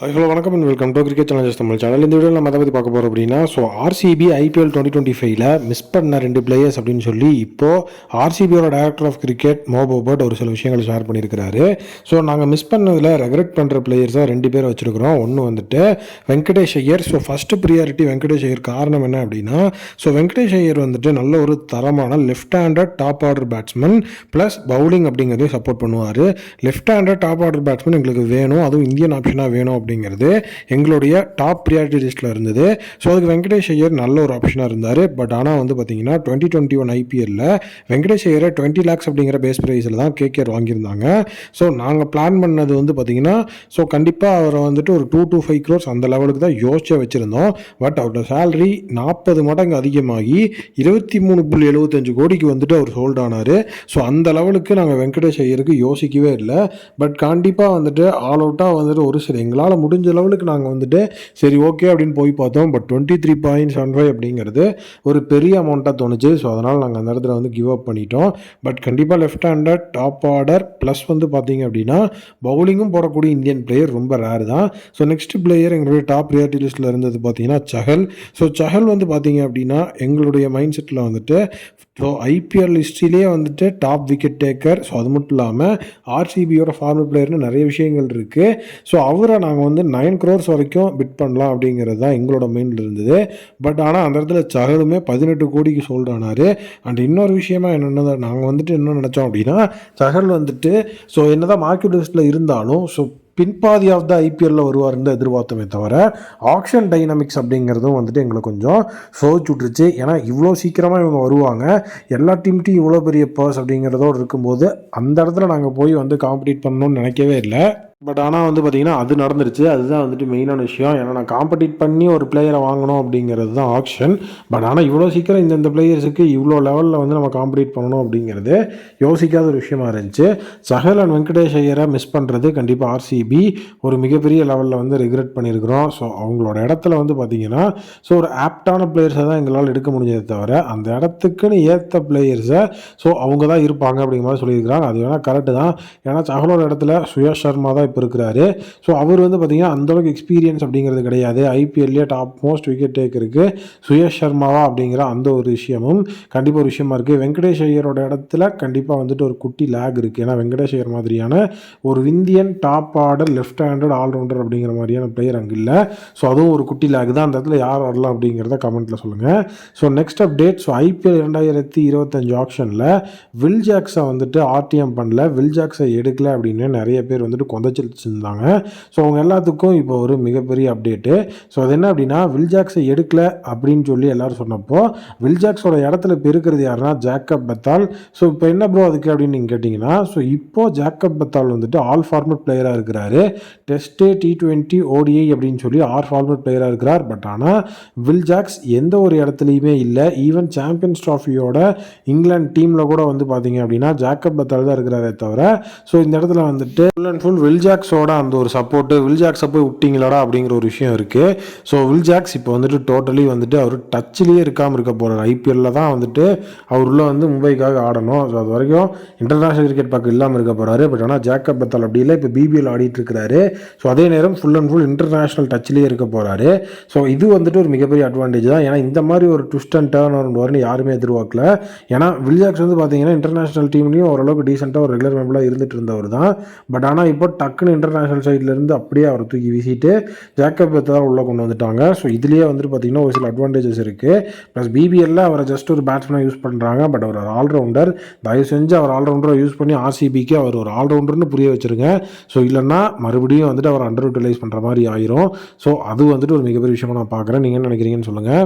Hi hello வணக்கம் and welcome to cricket channel Tamil channel இந்த வீடியோவில் நம்ம அதை பற்றி பார்க்க போகிறோம் அப்படின்னா so RCB IPL twenty twenty ஃபைவ்ல மிஸ் பண்ண ரெண்டு பிளேயர்ஸ் அப்படின்னு சொல்லி இப்போது ஆர்சிபியோட director of cricket Mo Bobat ஒரு சில விஷயங்கள் ஷேர் பண்ணியிருக்கிறாரு. ஸோ நாங்கள் மிஸ் பண்ணதில் ரெக்ரெட் பண்ணுற பிளேயர்ஸாக ரெண்டு பேர் வச்சுருக்கிறோம். ஒன்று வந்துட்டு Venkatesh Iyer. So first priority Venkatesh Iyer காரணம் என்ன அப்படின்னா ஸோ வெங்கடேஷ் ஐயர் வந்துட்டு நல்ல ஒரு தரமான left handed top order batsman plus bowling அப்படிங்கிறதையும் சப்போர்ட் பண்ணுவார். Left handed top order batsman எங்களுக்கு வேணும். அதுவும் இந்தியன் ஆப்ஷனாக வேணும் அப்படிங்கிறது எங்களுடைய டாப் ப்ரியாரிட்டி லிஸ்ட்டில் இருந்தது. ஸோ அதுக்கு வெங்கடேஷ் ஐயர் நல்ல ஒரு ஆப்ஷனாக இருந்தார். பட் ஆனால் வந்து பார்த்தீங்கன்னா டுவெண்ட்டி டுவெண்ட்டி ஒன் ஐபிஎல்ல வெங்கடேஷ் ஐயரை டுவெண்ட்டி லேக்ஸ் அப்படிங்கிற பேஸ் ப்ரைஸில் தான் கேகேஆர் வாங்கியிருந்தாங்க. ஸோ நாங்கள் பிளான் பண்ணது வந்து பார்த்தீங்கன்னா ஸோ கண்டிப்பாக அவரை வந்துட்டு ஒரு டூ டூ ஃபைவ் க்ரோர்ஸ் அந்த லெவலுக்கு தான் யோசிச்சே வச்சுருந்தோம். பட் அவரோட சேலரி நாற்பது மடங்கு அதிகமாகி இருபத்தி மூணு புள்ளி எழுபத்தஞ்சு கோடிக்கு வந்துட்டு அவர் ஹோல்ட் ஆனார். ஸோ அந்த லெவலுக்கு நாங்கள் வெங்கடேஷ் ஐயருக்கு யோசிக்கவே இல்லை. பட் கண்டிப்பாக வந்துட்டு ஆல் அவுட்டாக வந்துட்டு ஒரு சில எங்களால் முடிஞ்ச லெவலுக்கு நாங்கள் வந்துட்டு சரி ஓகே அப்படின்னு போய் பார்த்தோம். But twenty three point seven five அப்படிங்கிறது ஒரு பெரிய அமௌண்ட்டாக தோணுச்சு. ஸோ அதனால் நாங்கள் அந்த இடத்துல வந்து கிவ் அப் பண்ணிட்டோம். பட் கண்டிப்பாக left hander top order plus வந்து பார்த்தீங்க அப்படின்னா பவுலிங்கும் போடக்கூடிய இந்தியன் பிளேயர் ரொம்ப ரேர் தான். ஸோ நெக்ஸ்ட் பிளேயர் எங்களுடைய டாப் ப்ரியாரிட்டி லிஸ்ட்டில் இருந்தது பார்த்தீங்கன்னா சஹல் ஸோ சஹல் வந்து பார்த்தீங்க அப்படின்னா எங்களுடைய மைண்ட் செட்டில் வந்துட்டு ஸோ ஐபிஎல் ஹிஸ்ட்ரியிலே வந்துட்டு டாப் விக்கெட் டேக்கர் ஸோ அது மட்டும் இல்லாமல் ஆர்சிபியோட ஃபார்மர் பிளேயர்னு நிறைய விஷயங்கள் இருக்குது ஸோ அவரை நாங்கள் வந்து நைன் க்ரோர்ஸ் வரைக்கும் பிட் பண்ணலாம் அப்படிங்கிறது தான் எங்களோட மைண்டில் இருந்தது. பட் ஆனால் அந்த இடத்துல சகலுமே பதினெட்டு கோடிக்கு சொல்கிறானாரு ஆனார். அண்ட் இன்னொரு விஷயமா என்னென்ன நாங்கள் வந்துட்டு என்ன நினச்சோம் அப்படின்னா சகல் வந்துட்டு ஸோ என்ன தான் மார்க்கெட் லிஸ்ட்டில் இருந்தாலும் ஸோ பின்பாதி ஆஃப் த வருவார் வருவார்னு எதிர்பார்த்தோமே தவிர ஆக்ஷன் டைனமிக்ஸ் அப்படிங்கிறதும் வந்துட்டு எங்களை கொஞ்சம் சோதிச்சு விட்டுருச்சு. ஏன்னா இவ்வளோ சீக்கிரமாக இவங்க வருவாங்க. எல்லா டீம்கிட்டையும் இவ்வளோ பெரிய பர்ஸ் அப்படிங்கிறதோடு இருக்கும்போது அந்த இடத்துல நாங்கள் போய் வந்து காம்படிட் பண்ணணும்னு நினைக்கவே இல்லை. பட் ஆனால் வந்து பார்த்திங்கன்னா அது நடந்துருச்சு. அதுதான் வந்துட்டு மெயினான விஷயம். ஏன்னா நான் காம்படிட் பண்ணி ஒரு பிளேயரை வாங்கணும் அப்படிங்கிறது தான் ஆப்ஷன் பட் ஆனால் இவ்வளோ சீக்கிரம் இந்தந்த பிளேயர்ஸுக்கு இவ்வளோ லெவலில் வந்து நம்ம காம்படிட் பண்ணணும் அப்படிங்கிறது யோசிக்காத ஒரு விஷயமா இருந்துச்சு. சஹல் அண்ட் வெங்கடேஷ் ஐயரை மிஸ் பண்ணுறது கண்டிப்பாக ஆர்சிபி ஒரு மிகப்பெரிய லெவலில் வந்து ரிக்ரெட் பண்ணியிருக்கிறோம் ஸோ அவங்களோட இடத்துல வந்து பார்த்திங்கன்னா ஸோ ஒரு ஆப்டான பிளேயர்ஸை தான் எங்களால் எடுக்க முடிஞ்சதே தவிர அந்த இடத்துக்குன்னு ஏற்ற பிளேயர்ஸை ஸோ அவங்க தான் இருப்பாங்க அப்படிங்கிற மாதிரி சொல்லியிருக்கிறாங்க. அது வேணால் கரெக்டு தான். ஏன்னா சஹலோட இடத்துல சுயேஷ் சர்மா தான் இப்போ இருக்கிறாரு. ஸோ அவர் வந்து பார்த்திங்கன்னா அந்தளவுக்கு எக்ஸ்பீரியன்ஸ் அப்படிங்கிறது கிடையாது. ஐபிஎல்லே டாப் மோஸ்ட் விக்கெட் டேக்கருக்கு சுயேஷ் சர்மாவா அப்படிங்கிற அந்த ஒரு விஷயமும் கண்டிப்பாக ஒரு விஷயமா இருக்குது வெங்கடேஷ் ஐயரோட இடத்துல கண்டிப்பாக வந்துட்டு ஒரு குட்டி லேக் இருக்குது ஏன்னா வெங்கடேஷ் ஐயர் மாதிரியான ஒரு Indian top order left handed allrounder அப்படிங்கிற மாதிரியான பிளேயர் அங்கே இல்லை. ஸோ அதுவும் ஒரு குட்டி லேக் தான். அந்த இடத்துல யார் வரலாம் அப்படிங்கிறத கமெண்ட்டில் சொல்லுங்கள் so next update so IPL இரண்டாயிரத்தி இருபத்தஞ்சு ஆப்ஷனில் வில் ஜாக்ஸை வந்துட்டு ஆர்டிஎம் பண்ணல. வில் ஜாக்ஸை எடுக்கல அப்படின்னு நிறைய பேர் வந்துட்டு கொந்தச்சிருந்தாங்க ஸோ அவங்க எல்லாத்துக்கும் இப்போ ஒரு மிகப்பெரிய அப்டேட்டு ஸோ அது என்ன அப்படின்னா வில் ஜாக்ஸை எடுக்கல அப்படின்னு சொல்லி எல்லாரும் சொன்னப்போ வில் ஜாக்ஸோட இடத்துல இப்போ இருக்கிறது யாருன்னா ஜாக்கப் பத்தால் ஸோ இப்போ என்ன ப்ரோ அதுக்கு அப்படின்னு நீங்கள் கேட்டிங்கன்னா ஸோ இப்போ ஜாக்கப் பத்தால் வந்துட்டு ஆல் ஃபார்மட் பிளேயராக இருக்கிறாரு. டெஸ்ட்டு டி டுவெண்ட்டி ஓடிஐ அப்படின்னு சொல்லி ஆல் ஃபார்மட் பிளேயராக இருக்கிறார். பட் ஆனால் வில் ஜாக்ஸ் எந்த ஒரு இடத்துலையுமே இல்லை. ஈவன் சாம்பியன்ஸ் ட்ராஃபியோட இங்கிலாந்து டீமில் கூட வந்து பார்த்தீங்க அப்படின்னா ஜாக்கப் பத்தால் தான் இருக்கிறாரே தவிர ஸோ இந்த இடத்துல வந்துட்டு ஃபுல் அண்ட் ஃபுல் வில் ஜாக்ஸோட அந்த ஒரு சப்போர்ட்டு வில் ஜாக்ஸை போய் விட்டிங்களாடா அப்படிங்கிற ஒரு விஷயம் இருக்குது ஸோ வில் ஜாக்ஸ் இப்போ வந்துட்டு டோட்டலி வந்துட்டு அவர் டச்சிலேயே இருக்காமல் இருக்க போகிறார் ஐபிஎல்லில் தான் வந்துட்டு அவர் உள்ள வந்து மும்பைக்காக ஆடணும். ஸோ அது வரைக்கும் இன்டர்நேஷனல் கிரிக்கெட் பக்கம் இல்லாமல் இருக்க போகிறாரு பட் ஆனால் ஜாக்கப் பத்தால் அப்படி இல்லை. இப்போ பிபிஎல் ஆடிட்டு இருக்கிறாரு. ஸோ அதே நேரம் ஃபுல் அண்ட் ஃபுல் இன்டர்நேஷனல் டச்சிலேயே இருக்க போகிறாரு ஸோ இது வந்துட்டு ஒரு மிகப்பெரிய அட்வான்டேஜ் தான். ஏன்னா இந்த மாதிரி ஒரு ட்விஸ்ட் அண்ட் டேர்ன் அரௌண்ட் வரும்னு யாருமே எதிர்பார்க்கல. ஏன்னா வில் ஜாக்ஸ் வந்து பார்த்தீங்கன்னா இன்டர்நேஷனல் டீம்லேயும் ஓரளவுக்கு டீசெண்டாக ஒரு ரெகுலர் மெம்பராக இருந்துட்டு இருந்தவர் தான் பட் ஆனால் இப்போ டக்குன்னு இன்டர்நேஷனல் சைட்லேருந்து அப்படியே அவரை தூக்கி வீசிட்டு ஜாக்கப் தான் உள்ளே கொண்டு வந்துட்டாங்க. ஸோ இதுலேயே வந்துட்டு பார்த்தீங்கன்னா ஒரு சில அட்வான்டேஜஸ் இருக்குது ப்ளஸ் பிபிஎல்ல அவரை ஜஸ்ட் ஒரு பேட்ஸ்மேனாக யூஸ் பண்ணுறாங்க பட் அவர் ஒரு ஆல்ரவுண்டர் தயவு செஞ்சு அவர் ஆல்ரவுண்டரை யூஸ் பண்ணி ஆர்சிபிக்கு அவர் ஒரு ஆல்ரவுண்டர்னு புரிய வச்சுருங்க. ஸோ இல்லைன்னா மறுபடியும் வந்துட்டு அவர் அண்டர் யூட்டிலைஸ் பண்ணுற மாதிரி ஆயிரும். ஸோ அது வந்துட்டு ஒரு மிகப்பெரிய விஷயமா நான் பார்க்குறேன். நீங்கள் என்ன நினைக்கிறீங்கன்னு சொல்லுங்கள்